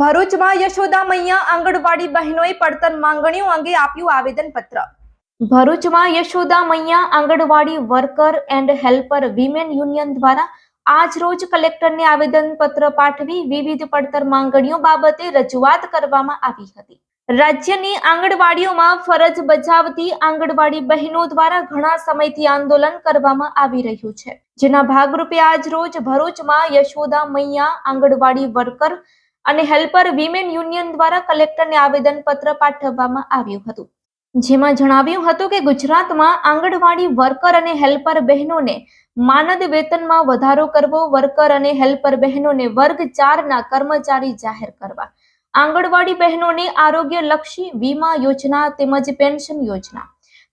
ભરૂચમાં યશોદા મૈયા આંગણવાડી બહેનોએ પડતર માંગણીઓ અંગે આપ્યું આવેદનપત્ર. ભરૂચમાં Yashoda Maiya anganwadi worker and helper women union દ્વારા આજ રોજ કલેક્ટરને આવેદનપત્ર પાઠવી વિવિધ પડતર માંગણીઓ બાબતે રજૂઆત કરવામાં આવી હતી. રાજ્યની આંગણવાડીઓમાં ફરજ બજાવતી આંગણવાડી બહેનો દ્વારા ઘણા સમયથી આંદોલન કરવામાં આવી રહ્યું છે. જેના ભાગરૂપે આજ રોજ ભરૂચમાં યશોદા મૈયા આંગણવાડી વર્કર અને હેલ્પર વિમેન યુનિયન દ્વારા કલેક્ટરને આવેદનપત્ર પાઠવવામાં આવ્યું હતું. જેમાં જણાવ્યું હતું કે ગુજરાતમાં આંગણવાડી વર્કર અને હેલ્પર બહેનોને માનદ વેતનમાં વધારો કરવો, વર્કર અને હેલ્પર બહેનોને વર્ગ ચારના કર્મચારી જાહેર કરવા, આંગણવાડી બહેનોને આરોગ્યલક્ષી વીમા યોજના તેમજ પેન્શન યોજના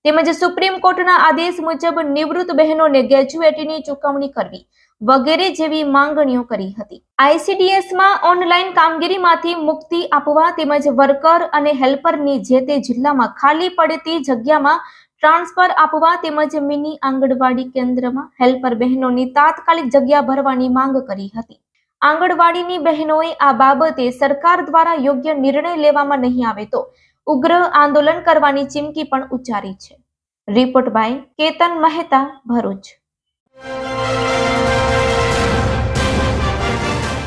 તેમજ સુપ્રીમ કોર્ટના આદેશ મુજબ નિવૃત્ત બહેનોને ગ્રેજ્યુએટીની ચૂકવણી કરવી વગેરે જેવી માંગણીઓ કરી હતી. આઈસીડીએસમાં ઓનલાઈન કામગીરીમાંથી મુક્તિ આપવા તેમજ વર્કર અને હેલ્પરની જે તે જિલ્લામાં ખાલી પડતી જગ્યામાં ટ્રાન્સફર આપવા તેમજ મિની આંગણવાડી કેન્દ્રમાં હેલ્પર બહેનોની તાત્કાલિક જગ્યા ભરવાની માંગ કરી હતી. આંગણવાડીની બહેનોએ આ બાબતે સરકાર દ્વારા યોગ્ય નિર્ણય લેવામાં નહીં આવે તો ઉગ્ર આંદોલન કરવાની ચીમકી પણ ઉચ્ચારી છે. Report by Ketan Mehta, Bharuch.